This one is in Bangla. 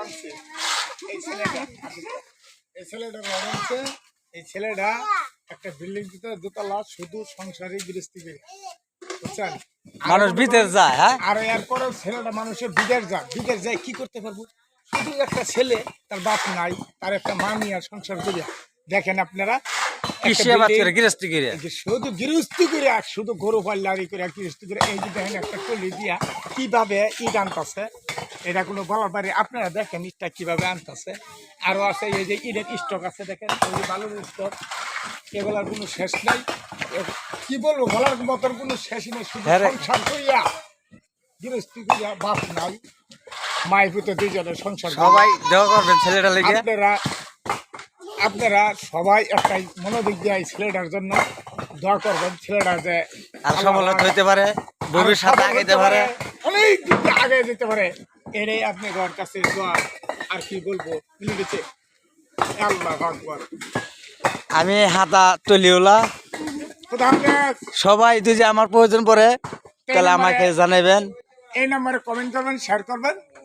আনছে। এই ছেলেটা এই ছেলেটা আনছে এই ছেলেটা একটা বিল্ডিং দিতে দোতলা শুধু সংসারে গৃহস্থী বুঝছেন? মানুষ বিদেশ যায় হ্যাঁ? আর এরপরেও ছেলেটা মানুষের বিদেশ যায়। বিদেশ যায় কি করতে পারব? শুধু একটা ছেলে তার বাপ নাই তার একটা আর সংসার করে দেখেন আপনারা শুধু গৃহস্থি করে শুধু গরু পাল্লারি করে গৃহস্থী করে এই যে দেখেন একটা টলি দিয়া কীভাবে ইট আনতেছে। এটা কোনো বলার পারে আপনারা দেখেন ইটটা কীভাবে আনতেছে। আরও আছে এই যে ইটের স্টক আছে দেখেন ওই বালুর স্টক এগুলার কোনো শেষ নাই। কি বলব বলার মতন কোনো শেষ নেই শুধু হ্যাঁ সংসার করিয়া গৃহস্থী করিয়া বাপ নাই। মায়ের দুইজনের সংসার সবাই দেওয়া করবেন ছেলেটা লেগে। আপনারা আপনারা সবাই একটাই মনোযোগ দিয়ে ছেলেটার জন্য দোয়া করবেন। ছেলেটা যে আর সফলতা হইতে পারে ভবিষ্যতে আগাইতে পারে। অনেক দিক আগে যেতে পারে। এটাই আপনি ঘর কাছে দোয়া আর কি বলব? মিলে গেছে। আল্লাহ আকবর। আমি হাতা তলিওলা সবাই যদি আমার প্রয়োজন পড়ে তাহলে আমাকে জানাবেন এই নাম্বারে কমেন্ট করবেন শেয়ার করবেন।